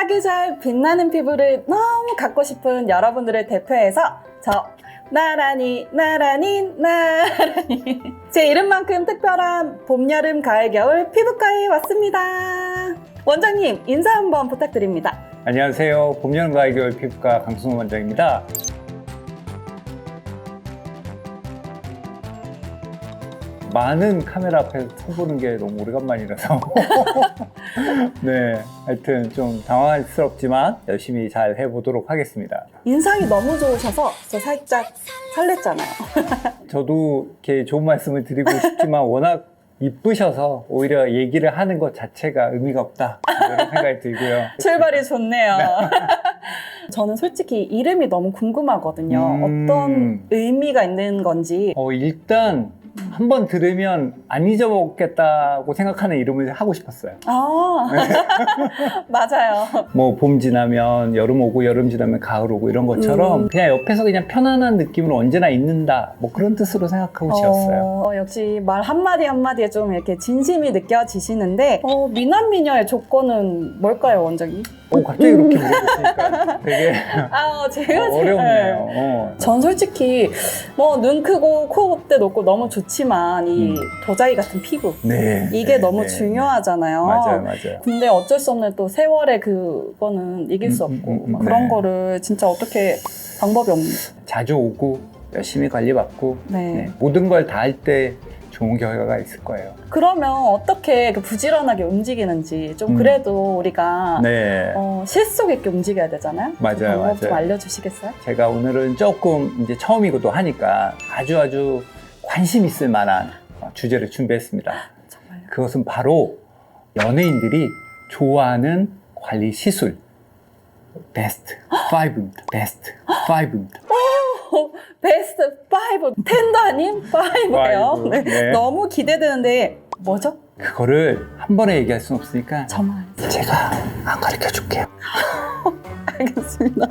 사계절 빛나는 피부를 너무 갖고 싶은 여러분들을 대표해서 저 나란히 나란히 나란히 제 이름만큼 특별한 봄, 여름, 가을, 겨울 피부과에 왔습니다. 원장님 인사 한번 부탁드립니다. 안녕하세요. 봄, 여름, 가을, 겨울 피부과 강승호 원장입니다. 많은 카메라 앞에서 쳐보는 게 너무 오래간만이라서 네, 하여튼 좀 당황스럽지만 열심히 잘 해보도록 하겠습니다. 인상이 너무 좋으셔서 저 살짝 설렜잖아요. 저도 이렇게 좋은 말씀을 드리고 싶지만 워낙 이쁘셔서 오히려 얘기를 하는 것 자체가 의미가 없다 이런 생각이 들고요. 출발이 좋네요. 저는 솔직히 이름이 너무 궁금하거든요. 음. 어떤 의미가 있는 건지. 어, 일단 한 번 들으면 안 잊어먹겠다고 생각하는 이름을 하고 싶었어요. 아, 맞아요. 뭐 봄 지나면 여름 오고 여름 지나면 가을 오고 이런 것처럼 음. 그냥 옆에서 그냥 편안한 느낌으로 언제나 있는다 뭐 그런 뜻으로 생각하고 지었어요. 어, 역시 말 한마디 한마디에 좀 이렇게 진심이 느껴지시는데, 어, 미남 미녀의 조건은 뭘까요, 원장님? 오 갑자기 그렇게 물어보시니까 되게 아, 제가 제일- 어렵네요. 어. 전 솔직히 뭐 눈 크고 코대 높고 너무 좋지만 이 음. 도자기 같은 피부 네. 이게 네, 너무 네, 중요하잖아요. 네. 맞아요, 맞아요. 근데 어쩔 수 없는 또 세월의 그거는 이길 수 음, 없고 음, 음, 음, 그런 네. 거를 진짜 어떻게 방법이 없는. 자주 오고 열심히 관리받고 네. 네, 모든 걸 다 할 때 좋은 결과가 있을 거예요. 그러면 어떻게 그 부지런하게 움직이는지 좀 음. 그래도 우리가 네. 어, 실속 있게 움직여야 되잖아요. 그 맞아요, 방법 좀 맞아요. 알려주시겠어요? 제가 오늘은 조금 이제 처음이기도 하니까 아주 아주 관심 있을 만한 어, 주제를 준비했습니다. 정말요. 그것은 바로 연예인들이 좋아하는 관리 시술 베스트 5입니다. 베스트 5입니다. 베스트 5, 10도 아닌 5예요. 파이브, 네. 네. 너무 기대되는데 뭐죠? 그거를 한 번에 얘기할 수는 없으니까 정말 제가 안 가르쳐 줄게요. 알겠습니다.